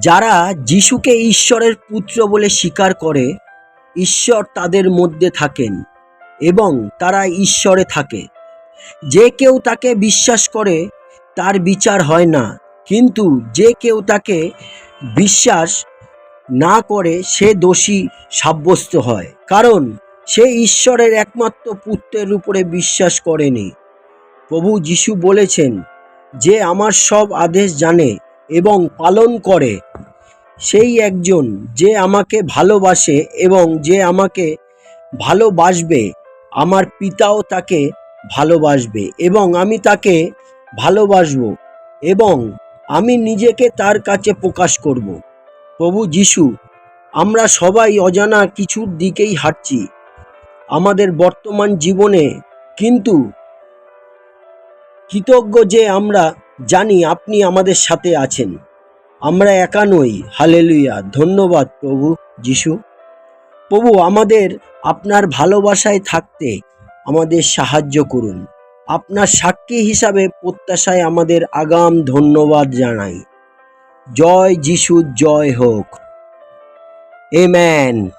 যারা যিশুকে ঈশ্বরের পুত্র বলে স্বীকার করে, ঈশ্বর তাদের মধ্যে থাকেন এবং তারা ঈশ্বরে থাকে। যে কেউ তাকে বিশ্বাস করে, তার বিচার হয় না। কিন্তু যে কেউ তাকে বিশ্বাস না করে, সে দোষী সাব্যস্ত হয়। কারণ সে ঈশ্বরের একমাত্র পুত্রের উপরে বিশ্বাস করেনি। প্রভু যিশু বলেছেন যে, আমার সব আদেশ জানে এবং পালন করে। সেই একজন যে আমাকে ভালোবাসে এবং যে আমাকে ভালোবাসবে, আমার পিতাও তাকে ভালোবাসবে এবং আমি তাকে ভালোবাসবো এবং আমি নিজেকে তার কাছে প্রকাশ করব। প্রভু যিশু, আমরা সবাই অজানা কিছুর দিকেই হাঁটছি। আমাদের বর্তমান জীবনে কিন্তু কৃতজ্ঞ যে আমরা জানি আপনি আমাদের সাথে আছেন। আমরা একা নই। হালেলুয়া। ধন্যবাদ প্রভু যিশু। প্রভু, আমাদের আপনার ভালোবাসায় থাকতে আমাদের সাহায্য করুন। আপনার সাক্ষী হিসাবে প্রত্যাশায় আমাদের আগাম ধন্যবাদ জানাই। জয় যিশু, জয় হোক। এম্যান